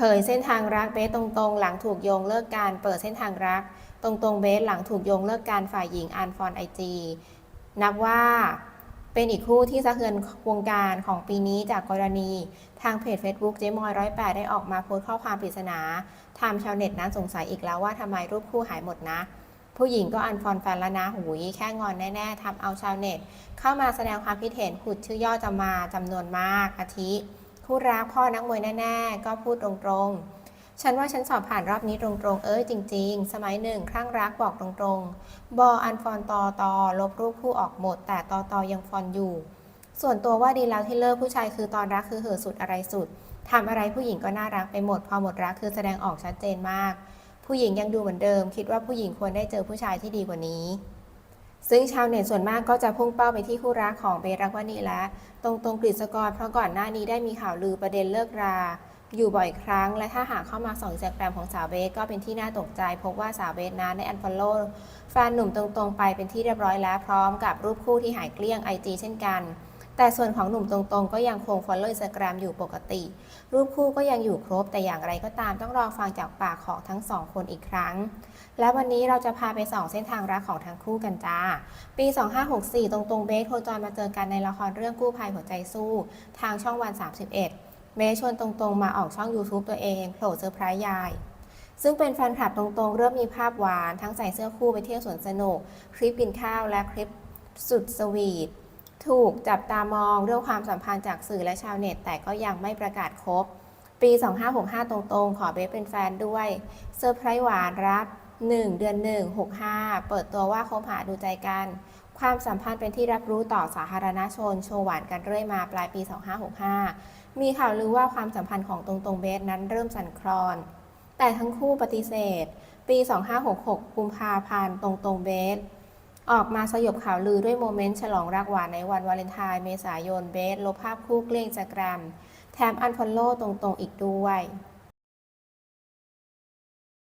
เผยเส้นทางรักเบสตรงๆ หลังถูกโยงเลิกการเปิดเส้นทางรัก ตรงๆเบสหลังถูกโยงเลิกการฝ่ายหญิงอันฟอนไอจีนับว่าเป็นอีกคู่ที่สะเทือนวงการของปีนี้จากกรณี ทางเพจ Facebook เจมอยร้อยแปดได้ออกมาโพสต์ข้อความปริศนาทำชาวเน็ตนั้นสงสัยอีกแล้วว่าทำไมรูปคู่หายหมดนะ ผู้หญิงก็อันฟอนแฟนแล้วนะหูยแค่งอนแน่ๆทำเอาชาวเน็ต เข้ามาแสดงความคิดเห็นขุดชื่อย่อจะมาจำนวนมากอาทิ คู่รักพ่อนักมวยแน่ๆ ก็พูดตรงๆ ฉันว่าฉันสอบผ่านรอบนี้ตรงๆ เอ้ยจริง ๆ สมัยหนึ่งคลั่งรักบอกตรงๆ บออันฟอนตอตอลบรูปคู่ออกหมด แต่ตอตอยังฟอนอยู่ ส่วนตัวว่าดีแล้วที่เลิกผู้ชายคือตอนรักคือเหอสุดอะไรสุดทำอะไรผู้หญิงก็น่ารักไปหมด พอหมดรักคือแสดงออกชัดเจนมาก ผู้หญิงยังดูเหมือนเดิม คิดว่าผู้หญิงควรได้เจอผู้ชายที่ดีกว่านี้ ซึ่งชาวเน็ตส่วนมากก็จะพุ่งเป้าไปที่คู่รักของเบรักวนีและตรงตรงกฤษกร เพราะก่อนหน้านี้ได้มีข่าวลือประเด็นเลิกรา อยู่บ่อยครั้ง และถ้าหากเข้ามาส่องอินสตาแกรมของสาวเบสก็เป็นที่น่าตกใจ พบว่าสาวเบสนั้นได้อันฟอลโล่แฟนหนุ่มตรงๆไปเป็นที่เรียบร้อยแล้วพร้อมกับรูปคู่ที่หายเกลี้ยงไอจีเช่นกัน แต่ส่วนของหนุ่มตรงๆ ก็ยังคงฟอลโล่อินสตาแกรมอยู่ปกติ รูปคู่ก็ยังอยู่ครบ แต่อย่างไรก็ตามต้องรอฟังจากปากของทั้งสองคนอีกครั้ง และวันนี้เราจะพาไปส่องเส้นทางรักของทั้งคู่กันจ้า ปี 2564ตรงตรงๆ เบสโคจรมาเจอกันในละครเรื่องกู้ภัยหัวใจสู้ ทางช่องวัน 31 เบสชวนตรงๆ มาออกช่อง YouTube ตัวเองโผล่เซอร์ไพรส์ยายซึ่งเป็นแฟนคลับตรงๆ เริ่มมีภาพหวาน ทั้งใส่เสื้อคู่ไปเที่ยวสวนสนุก คลิปกินข้าวและคลิปสุดสวีท ถูกจับตามองเรื่องความสัมพันธ์จากสื่อและชาวเน็ต แต่ก็ยังไม่ประกาศคบปี 2565 ตรงๆ ขอเบสเป็นแฟนด้วยเซอร์ไพรส์หวานรัก1เดือน 1 65 เปิดตัวว่าคบหาดูใจกัน ความสัมพันธ์เป็นที่รับรู้ต่อสาธารณชน โชว์หวานกันเรื่อยมาปลายปี 2565 มีข่าวลือว่าความสัมพันธ์ของตรงตรงๆเบสนั้นเริ่มสั่นคลอน แต่ทั้งคู่ปฏิเสธ ปี 2566 กุมภาพันธ์ตรงตรงๆเบส ออกมาสยบข่าวลือด้วยโมเมนต์ฉลองรักหวานในวันวาเลนไทน์เมษายนเบสลบภาพคู่เกลี้ยงจากแกรมแถมอันฟอลโล่ตรงๆอีกด้วย